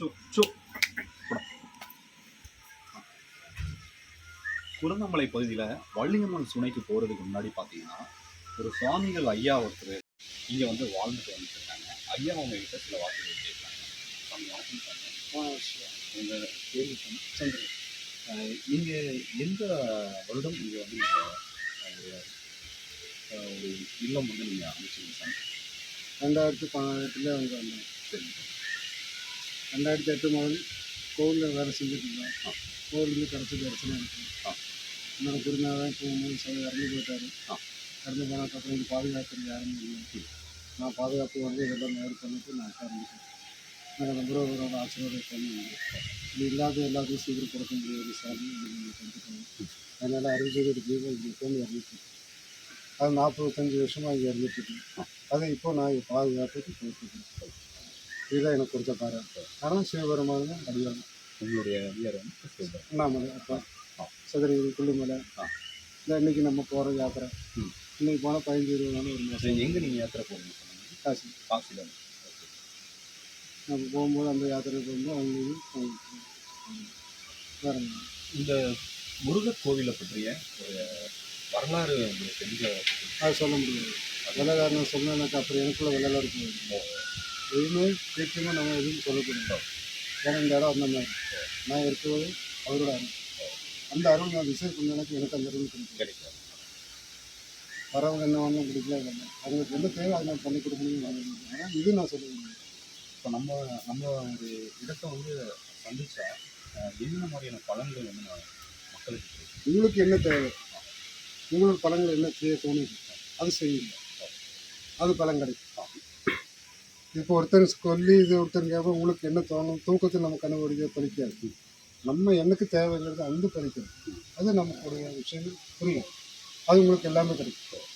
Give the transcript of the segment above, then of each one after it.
சு சு குருந்தமலை பகுதியில் வள்ளியம்மன் சுனைக்கு போகிறதுக்கு முன்னாடி பார்த்தீங்கன்னா ஒரு சுவாமிகள் ஐயா ஒருத்தர் இங்கே வந்து வாழ்ந்துட்டு வந்துட்டு இருக்காங்க ஐயா அவங்க கிட்ட சில வார்த்தைகள் கேட்குறாங்க உங்கள் சொன்ன சந்திரன் நீங்கள் எந்த வருடம் இங்கே வந்து நீங்கள் ஒரு இல்லம் வந்து நீங்கள் அமைச்சிங்க சாமி ரெண்டாயிரத்தி பதினெட்டில் வந்தாங்க சரி. ரெண்டாயிரத்தி எட்டு முதல் கோவிலில் வேலை செஞ்சுட்டு இருந்தேன். கோவிலேருந்து கடைசி தரிசனம் இருக்குது என்னோடய குருநாதன் போகும்போது சில இறந்து போயிட்டார். இறந்து போனதுக்கப்புறம் இது பாதுகாக்கிறது யாரும் இல்லை. நான் பாதுகாப்பு வந்து இதெல்லாம் நேர் பண்ணிட்டு நான் உட்கார்ந்துட்டேன் எனக்கு நம்புறவரோட ஆசீர்வாதம் பண்ணி இது இல்லாத எல்லாத்தையும் சீக்கிரம் கொடுக்க முடியாது சாமி நீங்கள் கொடுத்துட்டாங்க அதனால் அறிவிச்சது தீபம் இங்கே உட்காந்து இறந்துட்டு அது நாற்பத்தஞ்சு வருஷமாக இங்கே இறந்துட்டு அதை இப்போ நான் பாதுகாப்புக்கு போயிட்டுருக்கேன் இதுதான் எனக்கு கொடுத்த பாராட்டு ஆனால் சிவபெருமான அடியாங்க உங்களுடைய கிறிஸ்துவர். அண்ணாமலை அப்பா. சதுரகிரி கொல்லிமலை ஆ. இந்த இன்னைக்கு நம்ம போகிற யாத்திரை. ம். இன்னைக்கு போனால் பதினஞ்சு இருபது நாள் ஒரு மாதம் எங்க நீங்க யாத்திரை சொன்னீங்க காசு. காசில நம்ம போகும்போது அந்த யாத்திரை போகும்போது அவங்களுக்கு வேற? இந்த முருகர் கோவிலை பற்றிய ஒரு வரலாறு தெரிஞ்ச அது சொல்ல முடியாது. வெள்ளக்காரன் சொன்னாக்க அப்புறம் எனக்குள்ள வெள்ளலாம் இருக்கும் எதுவுமே தீர்க்கமாக நம்ம எதுவும் சொல்லக்கூடாது ஏன்னா இந்த இடம் அந்த மாதிரி நான் இருக்கிறது அவரோட அருள். அந்த அருள் நான் விசேஷ் பண்ணஎனக்கு எனக்கு அந்த அருள் கிடைக்கும் கிடைக்கும். வரவங்க என்ன ஒன்றும் பிடிக்கல இல்லை. அவங்களுக்கு என்ன தேவை அதை நான் பண்ணி கொடுக்க முடியும் ஆனால் இது நான் சொல்ல முடியும் இப்போ நம்ம நம்ம ஒரு இடத்தை வந்து சந்திச்சா அஹ், என்னென்ன மாதிரியான பலன்கள் வந்து நான் மக்களுக்கு? உங்களுக்கு என்ன தேவை? உங்களோட பழங்கள் என்ன செய்ய தோணுது? அது செய்யுங்க. அது பலன் கிடைக்கும். இப்போ ஒருத்தர் சொல்லி இது ஒருத்தர் கேட்ப உங்களுக்கு என்ன தோணும்? தூக்கத்தில் நம்ம கனவு பலிக்காது நம்ம எனக்கு தேவைங்கிறது அந்த பலிக்கிறது அது நமக்குடைய விஷயங்கள் புரியும். அது உங்களுக்கு எல்லாமே கிடைக்கும்.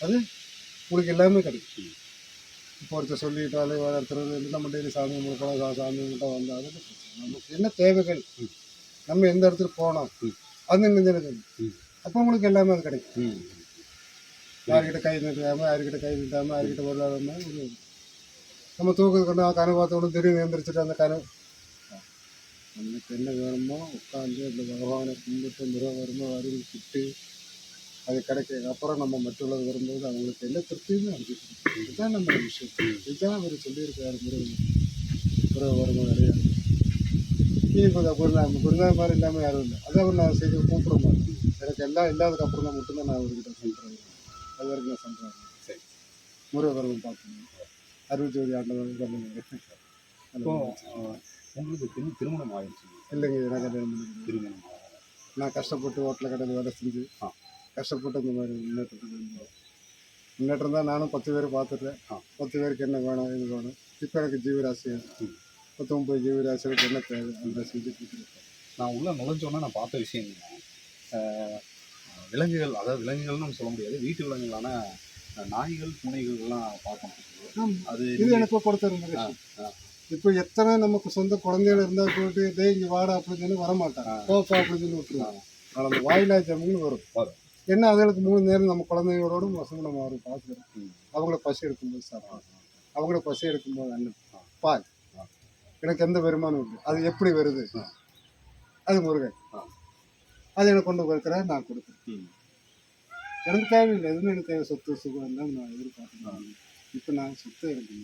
அது உங்களுக்கு எல்லாமே கிடைக்கும். இப்போ ஒருத்தர் சொல்லிட்டாலே ஒருத்தர் வந்து நம்ம டெய்லி சாமி கும்பிடலாம் சாமி கும்பிட்டா வந்தாலும் நமக்கு என்ன தேவைகள்? நம்ம எந்த இடத்துல போனோம். அது ம். அப்போ உங்களுக்கு எல்லாமே அது கிடைக்கும். யார்கிட்ட கை நீட்டாம யார்கிட்ட கை நீட்டாம யார்கிட்ட பொருளாதாரமா ஒரு நம்ம தூக்கத்துக்கு கொண்டு கனவு பார்த்தோன்னு திடீர்னு எழுந்திரிச்சிட்டு அந்த கனவு. நமக்கு என்ன வேணுமோ உட்காந்து அந்த பகவானை கும்பிட்டு மிருகம் வருமோ அருள் கிட்டு அது கிடைக்க அப்புறம் நம்ம மற்றவர்கள் வரும்போது அவங்களுக்கு என்ன திருப்தியுமே அனுப்பிச்சிருக்கோம் இதுதான் நம்ம விஷயம். இதுதான் அவர் சொல்லியிருக்காரு முருகன். மிருகம் வருமோ நிறையா நீ கொஞ்சம் குருநா குருநா மாதிரி இல்லாமல் யாரும் இல்லை. அதை அவர் நான் செய்து கூப்பிட மாட்டேன். எனக்கு எல்லாம் இல்லாததுக்கு அப்புறம் தான் மட்டும்தான் நான் அவர்கிட்ட சொல்கிறேன் அது வரைக்கும் நான் சொல்கிறேன் சரி. முருகபெருமன் பார்க்கணும் அறுபத்தி ஜோதி ஆண்டவன் இப்போ உங்களுக்கு திரு திருமணம் ஆயிடுச்சு இல்லைங்க எனக்கு கல்யாணம் பண்ணிக்கிறேன் திருமணம். நான் கஷ்டப்பட்டு ஹோட்டலில் கடையில் வேலை செஞ்சு ஆ. கஷ்டப்பட்டு இந்த மாதிரி முன்னேற்றத்துக்கு. முன்னேற்றம் தான் நானும் பத்து பேர் பார்த்துட்டேன் ஆ. பத்து பேருக்கு என்ன வேணும் இது வேணும் இப்போ எனக்கு ஜீவராசி. பத்தொம்பது ஜீவராசிகளுக்கு என்ன தேவை அந்த செஞ்சுட்டு நான் உள்ள நுழைஞ்சோன்னா நான் பார்த்த விஷயம் விலங்குகள் அதாவது விலங்குகள்னு நம்ம சொல்ல முடியாது வீட்டு விலங்குகளான நாய்கள் பூனைகள் எல்லாம் பார்க்கணும் அது இது எனக்கு கொடுத்த ரொம்ப ஆ, கஷ்டம் ஆ. இப்போ எத்தனை நமக்கு சொந்த குழந்தைகள் இருந்தால் போயிட்டு டேய் இங்கே வாடா அப்படின்னு சொல்லி வரமாட்டாங்க. போப்பா அப்படின்னு சொல்லி விட்டுருவாங்க ஆனால் அந்த வாயிலா ஜம்முன்னு வரும். என்ன அதுகளுக்கு மூணு நேரம் நம்ம குழந்தைகளோட வசங்க நம்ம வரும் பார்க்குறோம் ம். அவங்கள பசி எடுக்கும்போது சாப்பிடும் அவங்கள பசி எடுக்கும்போது அண்ணன். பால். எனக்கு எந்த வருமானம் இல்லை அது எப்படி வருது. அது முருகன். அது எனக்கு கொண்டு கொடுக்குறேன் நான் கொடுக்குறேன். எனக்கு தேவையில்லை எதுவும் எனக்கு தேவை சொத்து சுகம் தான் நான் எதிர்பார்க்கணும் இப்போ நான் சொத்து எனக்கு.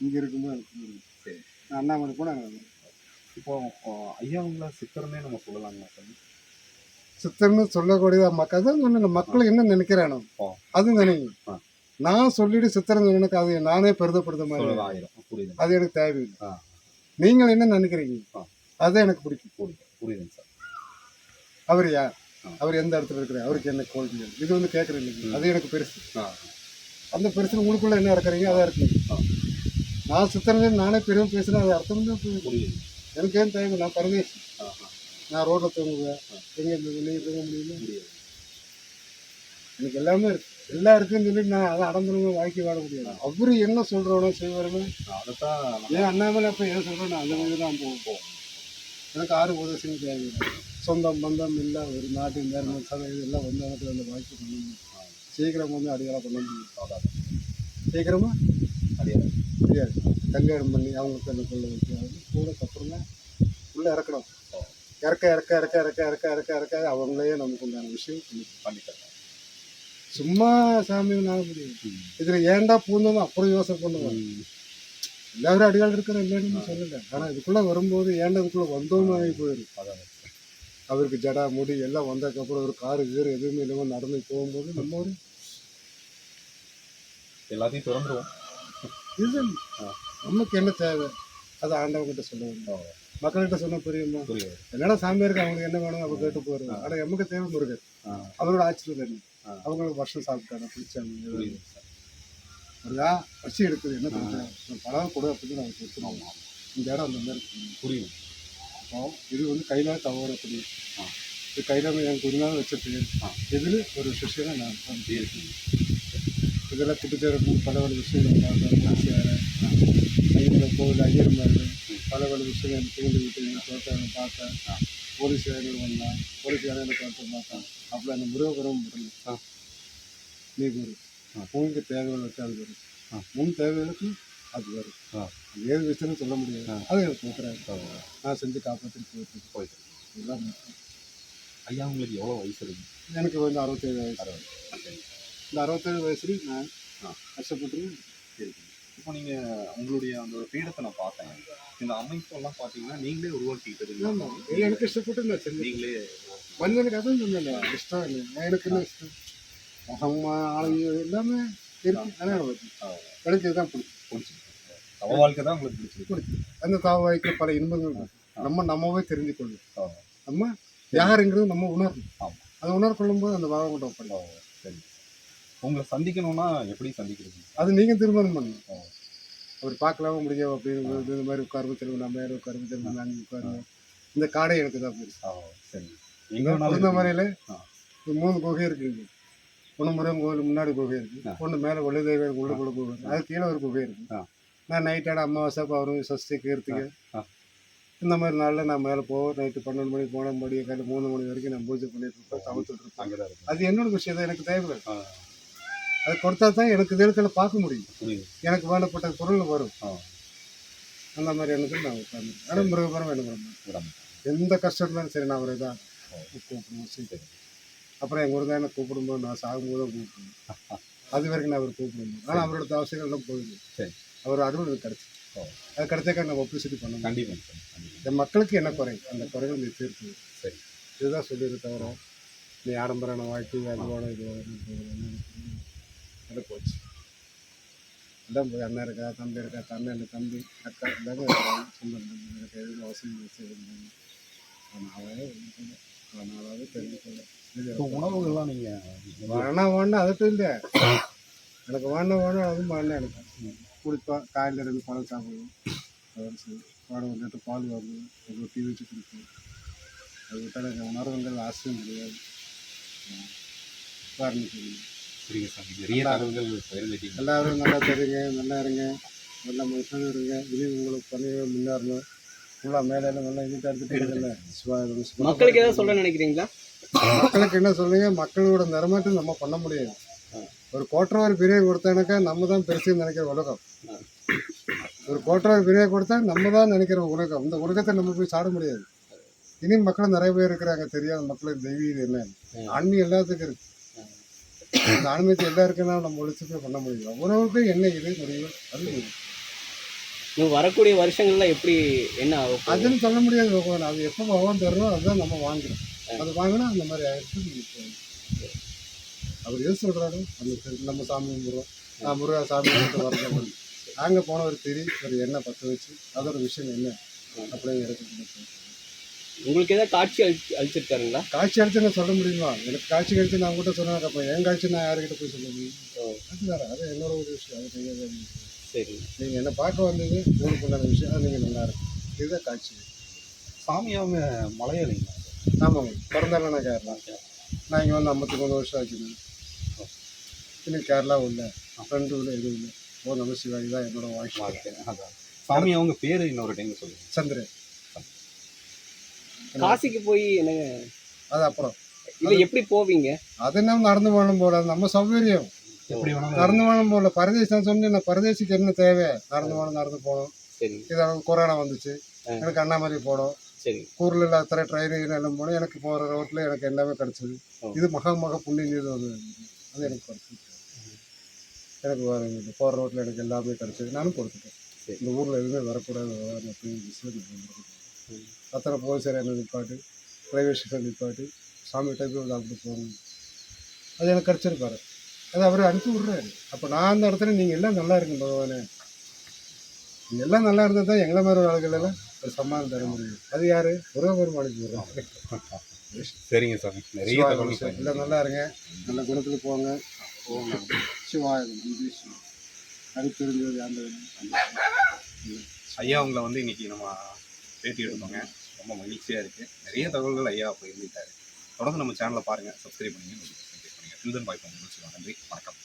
இங்க இருக்கும்போது எனக்கு. சரி. நான் அண்ணாமலை அங்கே இப்போ ஐயாவுங்கள சித்தர்னே நம்ம சொல்லலாங்களா சார் சித்தர்னு சொல்லக்கூடிய மக்கள் தான் சொன்ன மக்கள் என்ன நினைக்கிறானோ. அது நினைக்கும் ஆ. நான் சொல்லிட்டு சித்திரன் எனக்கு அது நானே பெருதப்படுத்த மாதிரி ஆயிரம் அது எனக்கு தேவையில்லை. நீங்கள் என்ன நினைக்கிறீங்க. அதுதான் எனக்கு பிடிக்கும் புரியுது புரியுதுங்க சார் அவர் யார். அவர் எந்த இடத்துல இருக்கிறார்? அவருக்கு என்ன கோல்வி இது வந்து கேட்குறேன் ம். அது எனக்கு பெருசு. அந்த பெருசு உங்களுக்குள்ள என்ன இருக்கிறீங்க அதான் இருக்குங்க ஆ. நான் சித்திரன் நானே பெரும் பேசுறேன் அது அர்த்தம் தான். புரியுது. எனக்கு ஏன் தேவை நான் பரதேசி. நான் ரோட்ல தூங்குவேன். எங்க வெளியே தூங்க முடியல? முடியாது எனக்கு எல்லாமே இருக்கு. எல்லாம் இருக்குன்னு சொல்லி நான் அதை அடம்பரமா வாழ்க்கை வாழ முடியாது. அவரு என்ன சொல்றோனோ செய்வாருன்னு? அதைத்தான் ஏன் அண்ணாமலை அப்ப ஏன் சொல்றோம் நான் அந்த மாதிரி தான் போவோம் எனக்கு ஆறு உதவியும் தேவையில்லை. சொந்தம் பந்தம் இல்லை ஒரு நாட்டு நேர்ம சதை இதெல்லாம் வந்து எனக்கு அந்த வாய்ப்பு பண்ண முடியும் சீக்கிரம் வந்து அடியாளம் பண்ண முடியும் சாதாரண சீக்கிரமா? அடியாரம் முடியாது கல்யாணம் பண்ணி அவங்க என்ன கொள்ள வைக்கிறது கூடக்கு அப்புறம் உள்ளே இறக்கணும். இறக்க இறக்க இறக்க இறக்க இறக்க இறக்க இறக்க அவங்களே நமக்கு உண்டான விஷயம் பண்ணி- பண்ணித்தரேன் சும்மா சாமி ஆக முடியும். இதில் ஏன்டா பூந்தோம் அப்புறம் யோசனை பண்ணுவோம் ம். எல்லாரும் அடியாள் இருக்கிற இல்லைன்னு சொல்லல. ஆனால் இதுக்குள்ளே வரும்போது ஏன்டா இதுக்குள்ளே வந்தோம்னு ஆகி போயிடும் அதான். அவருக்கு ஜடா முடி எல்லாம் வந்ததுக்கப்புறம் ஒரு காரு கீரு எதுவுமே இல்லாமல் நடந்து போகும்போது நம்ம ஒரு எல்லாத்தையும் திறந்துருவோம். இது. நமக்கு என்ன தேவை? அதை ஆண்டவங்கிட்ட சொல்ல வேண்டும் மக்கள்கிட்ட சொன்ன புரியுமா? என்னடா சாமியாருக்கு அவங்களுக்கு என்ன வேணும்? அவங்க கேட்டு போகிறது ஆனால் எமக்கு தேவை முருகர். அவரோட ஆச்சரியம் என்ன. அவங்களுக்கு வருஷம் சாப்பிட்டாங்க பிடிச்சாங்க முருகா பசி எடுக்குது. என்ன பழம் கொடு அப்படின்னு நாங்கள் கொடுத்துருவோம். இந்த இடம் அந்த மாதிரி. இருக்கு. அப்போ இது வந்து தவறப்படி ஆ. இது கையில என் குருநாள் வச்சிருக்கு ஆ. இதில் ஒரு விஷயம் நான் இருக்குங்க இதெல்லாம் குட்டிச்சேரக்கும் பல பல விஷயங்கள் ஐயர் கோவில் ஐயர்மார்கள் பல பல விஷயங்கள் தூண்டி விட்டு தோட்டம் பார்த்தேன். போலீஸ் வேலைகள் வந்தான். போலீஸ் வேலைகளை பார்த்து பார்த்தேன். அப்படி அந்த முருகபுரம் ஆ. நீ குரு. உங்களுக்கு வரும் ஆ. முன் தேவைகளுக்கு அது வரும் ஆ. அது ஏது விஷயம்னு சொல்ல முடியாது. அது எனக்கு கொடுக்குறாரு. நான் செஞ்சு காப்பாற்றிட்டு போயிட்டு. போயிட்டு. முக்கியம். ஐயா உங்களுக்கு எவ்வளோ வயசு இருக்கு? எனக்கு வந்து அறுபத்தேழு வயசு. அறுபது. இந்த அறுபத்தேழு வயசுல நான். கஷ்டப்பட்டு இப்போ நீங்கள் உங்களுடைய அந்த ஒரு பீடத்தை நான் பார்த்தேன். இந்த அமைப்பெல்லாம் பார்த்தீங்கன்னா நீங்களே. இல்லை, எனக்கு இஷ்டப்பட்டு நான் செஞ்சேன். நீங்களே மனிதனுக்கு அதுவும் சொன்னேன் இஷ்டம் இல்லை எனக்கு என்ன இஷ்டம் அம்மா ஆளுங்க எல்லாமே இருக்கு. ஆனால் எனக்கு இதுதான் பிடிக்கும். பிடிச்சிருக்கு. தவ வாழ்க்கை தான் உங்களுக்கு பிடிச்சிருக்கு. அந்த தாவாய்க்கு பல இன்பங்கள் நம்ம நம்மவே தெரிஞ்சு கொள்ளும் நம்ம யாருங்கிறது நம்ம உணரணும். அதை உணர் கொள்ளும்போது அந்த ஆ, பண்ணலாம் சரி. உங்களை சந்திக்கணும்னா எப்படி சந்திக்கிறது? அது நீங்கள் திருமணம் பண்ணணும். அவர் பார்க்கலாம முடியும் அப்படின்னு இந்த மாதிரி உட்காருங்க திரும்ப நம்ம யாரும் உட்காருங்க திரும்ப நாங்கள் உட்காருங்க. இந்த காடை எனக்கு தான் பெருசு சரி. எங்க இந்த வேணாலும் குழந்தை இருக்கீங்க. மலையில ஆ. ஒரு மூணு குகை இருக்குங்க ஒன்று முருகன் கோவில் முன்னாடி குகை இருக்கு. ஆ. ஒன்று மேலே தெய்வம் உள்ளுக்குள்ள குகை அது கீழே ஒரு குகை இருக்கு. ஆ. நான் நைட்டான அமாவாசை பௌர்ணமி சஷ்டி கீர்த்திகை ஆ. இந்த மாதிரி நாளில் நான் மேலே போவோம். நைட்டு பன்னெண்டு மணி போன மணி காலையில் மூணு மணி வரைக்கும் நான் பூஜை பண்ணிட்டு இருப்பேன் தவிர்த்துட்டு இருப்பேன். அது என்னோட விஷயம் தான் எனக்கு தேவை அது கொடுத்தா தான் எனக்கு தேர்தலில் பார்க்க முடியும். எனக்கு வேண்டப்பட்ட பொருள் வரும். அந்த மாதிரி எனக்கு நான் உட்காந்து ஆனால் மிருகபுரம் விடாம. எந்த கஷ்டம் இருந்தாலும் சரி நான் அவரை தான் கூப்பிடுவோம் சரி. அப்புறம் எங்கள் ஊர் தான் கூப்பிடும்போது நான் சாகும்போது தான் கூப்பிடுவேன் அது வரைக்கும் நான் அவர் கூப்பிடுவோம் ஆனால் அவரோட அவசியங்கள் எல்லாம் போயிடுது சரி. அவர் அருள் எனக்கு கிடச்சி ஓ. அது கிடைச்சாக்கா நான் ஒப்பிசிட்டி பண்ண முடியும் கண்டிப்பா சார் கண்டிப்பா. என் மக்களுக்கு என்ன குறை? அந்த குறைகள் நீ தீர்த்து. சரி. இதுதான் சொல்லிடு தவிர நீ ஆடம்பரான வாழ்க்கை அது வேணும் இது வேணும் அது போச்சு. எல்லாம் போய் அண்ணன் இருக்கா தம்பி இருக்கா தண்ணன் இல்லை தம்பி அக்கா எல்லாமே இருக்காங்க. சொந்தம் எனக்கு எதுவும் அவசியம் வச்சு அதனால அதனால தெரிஞ்சுக்கல உணவுகள்லாம் நீங்க வேணா வேணா அதட்டும் இல்லை எனக்கு வேணா வேணா அதுவும் வேணா எனக்கு. குடிப்பேன் காலையில் இருந்து பழம் சாப்பிடுவோம். அதோட சரி பாடம் வந்துட்டு பால் வாங்குவோம். ஒரு ரொட்டி வச்சு குடிப்போம். அது விட்டால் எனக்கு உணர்வுகள் ஆசையும் கிடையாது. தெரியும்? சரிங்க சார் நிறைய தகவல்கள் எல்லாரும் நல்லா தெரியுங்க நல்லா இருங்க. நல்லா மனுஷனும் இருங்க. இனி உங்களுக்கு பண்ணி முன்னேறணும். ஃபுல்லாக மேலே எல்லாம் நல்லா எடுத்துட்டு இருக்கல மக்களுக்கு ஏதாவது சொல்ல நினைக்கிறீங்களா? மக்களுக்கு என்ன சொல்லுங்க? மக்களோட நிறமாட்டம் நம்ம பண்ண முடியாது. ஒரு கோட்டரவாரி பிரிவை கொடுத்தானாக்கா நம்ம தான் பெருசுன்னு நினைக்கிற உலகம். ஒரு கோட்டரவாரி பிரிவை கொடுத்தா நம்ம தான் நினைக்கிற உலகம். இந்த உலகத்தை நம்ம போய் சாட முடியாது. இனி மக்கள் நிறைய பேர் இருக்கிறாங்க தெரியாத மக்களுக்கு தெய்வீகம் என்ன? ஆன்மீகம் எல்லாத்துக்கும் இருக்கு. இந்த ஆன்மீகத்தை எல்லா இருக்குன்னா நம்ம ஒழிச்சுக்கே பண்ண முடியும். ஒவ்வொருவருக்கும் என்ன இது முடியும். அது வரக்கூடிய வருஷங்கள்ல எப்படி என்ன ஆகும்? அதுன்னு சொல்ல முடியாது பகவான். அது எப்போ பகவான் தரணும் அதுதான் நம்ம வாங்குறோம். அது வாங்கினா அந்த மாதிரி ஆயிடுச்சு. அவர் எது சொல்றாரு அந்த நம்ம சாமி கும்பிடுறோம். நான் முருகா சாமி கும்பிட்டு அங்கே போன ஒரு திரி ஒரு எண்ணெய் பற்ற வச்சு அதோட விஷயம் என்ன? அப்படிங்கிறது உங்களுக்கு ஏதாவது காட்சி அழி அழிச்சிருக்காருங்களா காட்சி அடிச்சு நான் சொல்ல முடியுமா? எனக்கு காட்சி கழிச்சு நான் உங்கள்கிட்ட சொன்னாங்க அப்போ என் காட்சி நான் யாருக்கிட்ட போய் சொல்ல முடியும்? அது வேற அது என்னோட ஒரு விஷயம் அது தெரியாத. சரி. நீங்கள் என்னை பார்க்க வந்தது உங்களுக்கு உண்டான விஷயம் அது நீங்கள் நல்லா இருக்கு இதுதான் காட்சி. சாமி அவங்க மலையாளிங்களா ஆமாங்க பிறந்தாலும் நான் கேரளா நான் இங்கே வந்து ஐம்பத்தி மூணு வருஷம் ஆச்சுங்க. இன்னும் கேரளா உள்ள ஃப்ரெண்டு உள்ள எதுவும் இல்லை. ஓ நம சிவாஜி தான் என்னோட வாழ்க்கை. வாழ்க்கை அதான். சாமி அவங்க பேரு இன்னொரு டைம் சொல்லுங்க. சந்திரன். காசிக்கு போய் என்னங்க அது அப்புறம். இல்ல எப்படி போவீங்க? அது நம்ம நடந்து போகணும் போல நம்ம சௌகரியம். எப்படி நடந்து போகணும் போகல பரதேசி நான் சொன்னேன் நான் பரதேசிக்கு என்ன தேவை? நடந்து போகணும் நடந்து போகணும். சரி. இதாக கொரோனா வந்துச்சு. எனக்கு அண்ணாமலை போனோம் சரி. ஊரில் இல்லாத ட்ரெயின் எல்லாம் போனோம் எனக்கு போகிற ரோட்டில் எனக்கு எல்லாமே கிடச்சிது. இது மகா மக புண்ணியம் அது எனக்கு கிடச்சிது. எனக்கு போகிற ரோட்டில் எனக்கு எல்லாமே கிடச்சிது. நானும் கொடுத்துட்டேன். சரி. இந்த ஊரில் எதுவுமே வரக்கூடாது அப்படின்னு விசுவாசி அத்தனை போலீஸார் என்ன நிப்பாட்டு ப்ரைவேட் ஸ்டேஷன் நிப்பாட்டு சாமி டைப்பு வந்து அப்படி போகணும். அது எனக்கு கிடச்சிருப்பாரு அது அவர் அனுப்பி விட்றாரு. அப்போ நான் அந்த இடத்துல நீங்கள் எல்லாம் நல்லா இருக்குங்க பகவானே. நீங்க எல்லாம் நல்லா இருந்தால் தான் எங்களை மாதிரி ஆளுகள் எல்லாம் ஒரு சம்மானம் தர முடியும். அது யாரு? முருகபெருமான் அனுப்பி விடுறாங்க சரிங்க சாமி. நிறைய எல்லாம் நல்லா இருங்க. நல்ல குணத்தில் போங்க. சிவாயம் தெரிஞ்சது அந்த ஐயா உங்களை வந்து இன்னைக்கு நம்ம பேட்டி எடுத்தோங்க. ரொம்ப மகிழ்ச்சியாக இருக்குது நிறைய தகவல்கள் ஐயா பகிர்ந்துட்டாரு தொடர்ந்து நம்ம சேனலை பாருங்கள் சப்ஸ்கிரைப் பண்ணுங்கள் notification பண்ணுங்க சில்ட்ரன் பாய் நிகழ்ச்சி நன்றி வணக்கம்.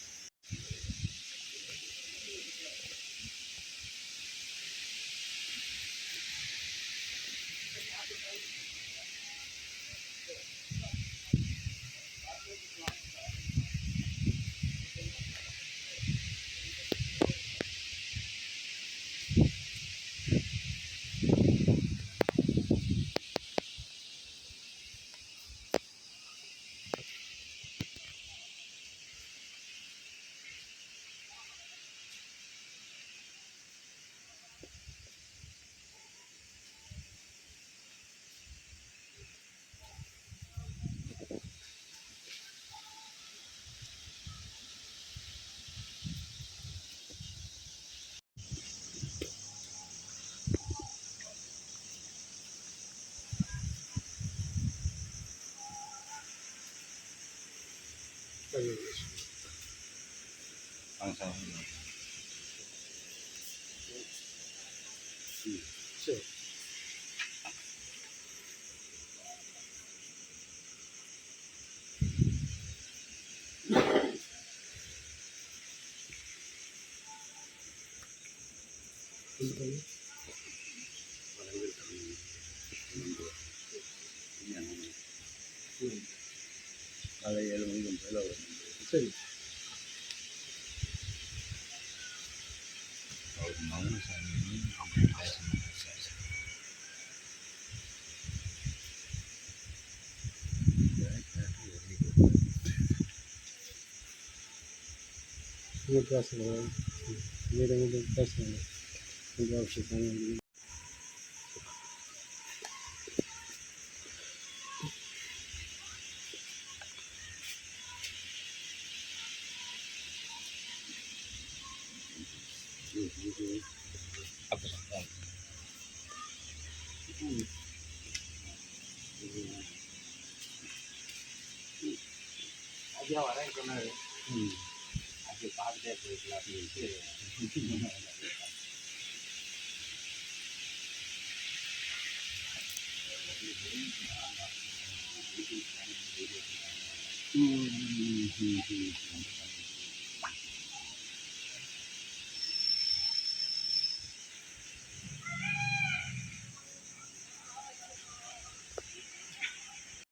வாங்க சார் அதை ஏழு மணிக்கு மேலே வரும் சரி அவர் மௌனசாமி நீங்கள் பேசுகிறேன் வீடு வீடு பேசுகிறேன் கொஞ்சம் அவசியம் ஐயா வரேன் சொன்னாரு যে বাঘ দেখ হয়েছিল হুম হুম হুম হুম।